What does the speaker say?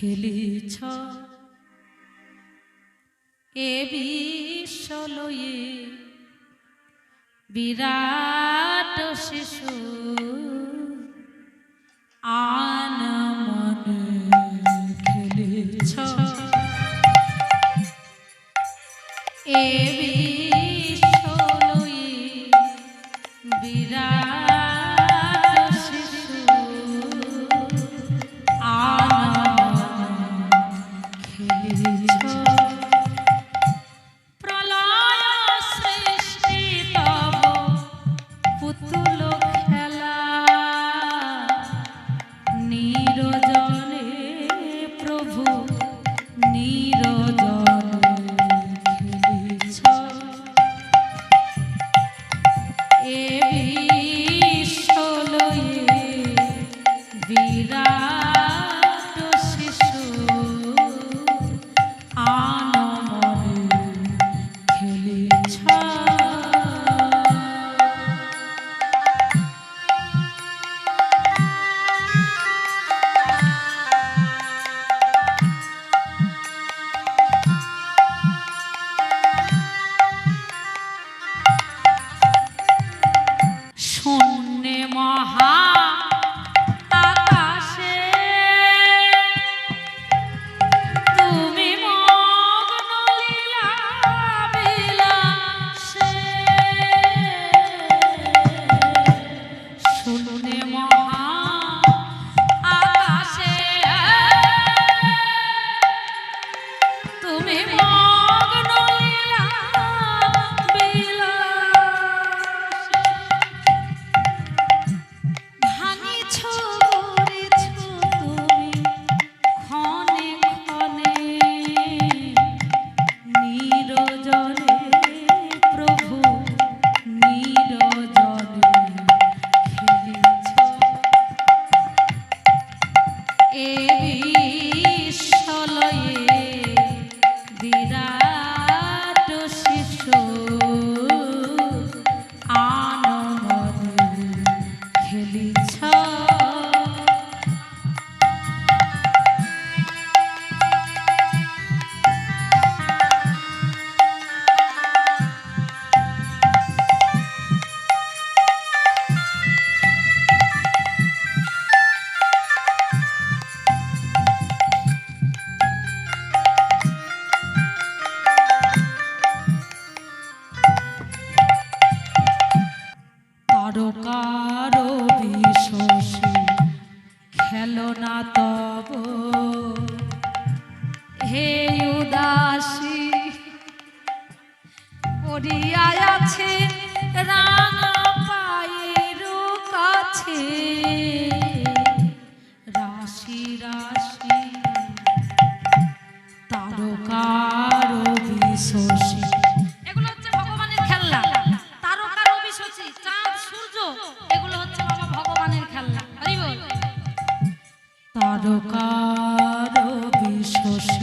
খেলিছ। এ বিশ্বলয়ে বিরাট শিশু আন খেলিছ। A B Vira देवी কারও কারও খেলো না তব। হে উদাসী পড়িয়া আছেন